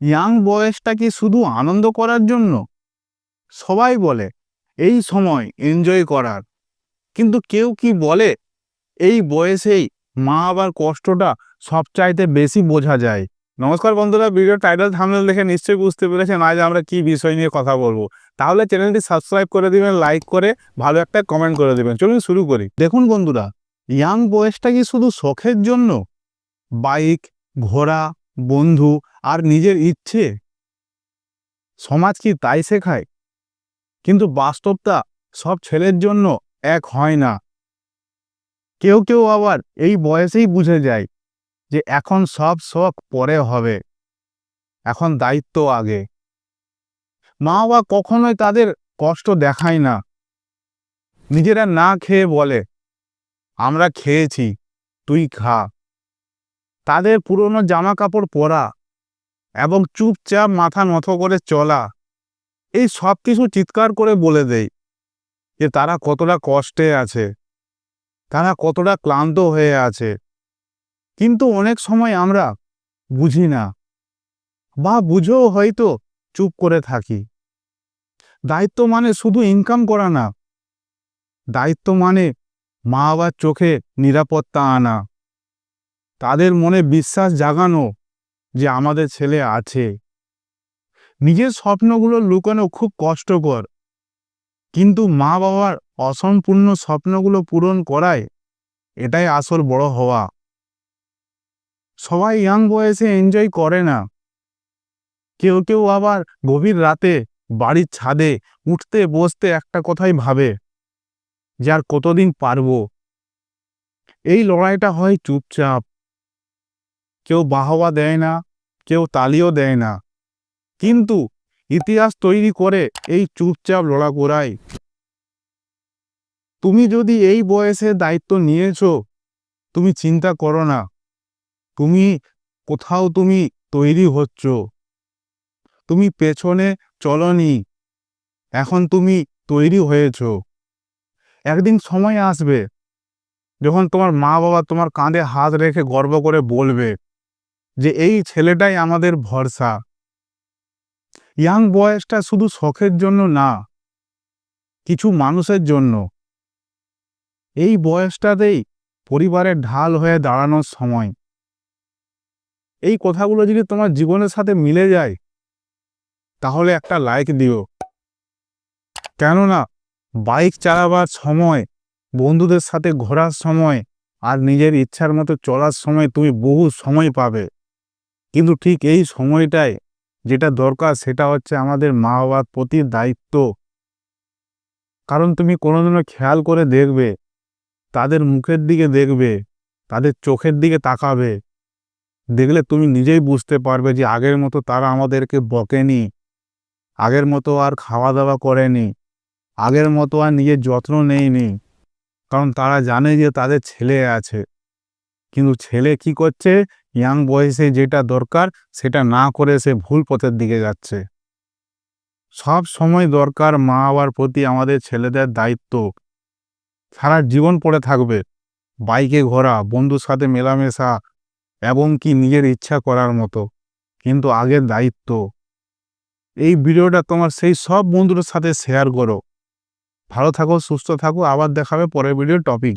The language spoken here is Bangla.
ইয়াং বয়সটা কি শুধু আনন্দ করার জন্য? সবাই বলে, এই সময় এনজয় করার। কিন্তু কেউ কি বলে, এই বয়সেই মা আবার কষ্টটা সবচাইতে বেশি বোঝা যায়? নমস্কার বন্ধুরা ভিডিও টাইটেল থামনেল দেখে নিশ্চয়ই বুঝতে পেরেছেন আজ আমরা কি বিষয় নিয়ে কথা বলব। তাহলে চ্যানেলটি সাবস্ক্রাইব করে দিবেন লাইক করে ভালো একটা কমেন্ট করে দিবেন। চলুন শুরু করি। দেখুন বন্ধুরা ইয়াং বয়সটা কি শুধু শখের জন্য? বাইক ঘোড়া বন্ধু আর নিজের ইচ্ছে। সমাজ কি তাই শেখায়? কিন্তু বাস্তবটা সব ছেলের জন্য এক হয় না। কেউ কেউ আবার এই বয়সেই বুঝে যায় যে এখন সব শখ পরে হবে। এখন দায়িত্ব আগে। মা বাবা কখনোই তাদের কষ্ট দেখায় না। নিজেরা না খেয়ে বলে, আমরা খেয়েছি, তুই খা। তাদের পুরনো জামা কাপড় পরা এবং চুপচাপ মাথা নত করে চলা। এই সব কিছু চিৎকার করে বলে দেয় যে তারা কতটা কষ্টে আছে, তারা কতটা ক্লান্ত হয়ে আছে। কিন্তু অনেক সময় আমরা বুঝি না বা বুঝেও হয়তো চুপ করে থাকি। দায়িত্ব মানে শুধু ইনকাম করা না, দায়িত্ব মানে মা বাবার চোখে নিরাপত্তা আনা। তাদের মনে বিশ্বাস জাগানো যে আমাদের ছেলে আছে। নিজের স্বপ্নগুলো লুকানো খুব কষ্টকর। কিন্তু মা বাবার অসম্পূর্ণ স্বপ্নগুলো পূরণ করায় এটাই আসল বড় হওয়া। সবাই ইয়াং বয়সে এনজয় করে না। কেউ কেউ আবার গভীর রাতে বাড়ির ছাদে উঠতে বসতে একটা কথাই ভাবে যে আর কতদিন পারব। এই লড়াইটা হয় চুপচাপ। কেউ বাহবা দেয় না, কেউ তালিও দেয় না। কিন্তু ইতিহাস তৈরি করে এই চুপচাপ লড়া করাই তুমি যদি এই বয়সে দায়িত্ব নিয়েছো, তুমি চিন্তা করো না। তুমি কোথাও তুমি তৈরি হচ্ছ। তুমি পেছনে চলনি। এখন তুমি তৈরি হয়েছ। একদিন সময় আসবে, যখন তোমার মা বাবা তোমার কাঁধে হাত রেখে গর্ব করে বলবে যে এই ছেলেটাই আমাদের ভরসা। ইয়াং বয়সটা শুধু শখের জন্য না, কিছু মানুষের জন্য। এই বয়সটাতেই পরিবারের ঢাল হয়ে দাঁড়ানোর সময়। এই কথাগুলো যদি তোমার জীবনের সাথে মিলে যায়, তাহলে একটা লাইক দিও। কেননা বাইক চালাবার সময়, বন্ধুদের সাথে ঘোরার সময় আর নিজের ইচ্ছার মতো চলার সময় তুমি বহু সময় পাবে। কিন্তু ঠিক এই সময়টায় যেটা দরকার সেটা হচ্ছে আমাদের মা বাবার প্রতি দায়িত্ব। কারণ তুমি কোনোদিনও খেয়াল করে দেখবে, তাদের মুখের দিকে দেখবে, তাদের চোখের দিকে তাকাবে। দেখলে তুমি নিজেই বুঝতে পারবে যে আগের মতো তারা আমাদেরকে বকেনি, আগের মতো আর খাওয়া দাওয়া করেনি, আগের মতো আর নিজের যত্ন নেয়নি। কারণ তারা জানে যে তাদের ছেলে আছে। কিন্তু ছেলে কি করছে? ইয়াং বয়সে যেটা দরকার, সেটা না করে সে ভুল পথের দিকে যাচ্ছে। সব সময় দরকার মা বাবার প্রতি আমাদের ছেলেদের দায়িত্ব। সারা জীবন পড়ে থাকবে, বাইকে ঘোরা, বন্ধুর সাথে মেলামেশা, এবং কি নিজের ইচ্ছা করার মতো, কিন্তু আগের দায়িত্ব। এই ভিডিওটা তোমার সেই সব বন্ধুদের সাথে শেয়ার করো। ভালো থাকো, সুস্থ থাকো, আবার দেখাবে পরের ভিডিও টপিকে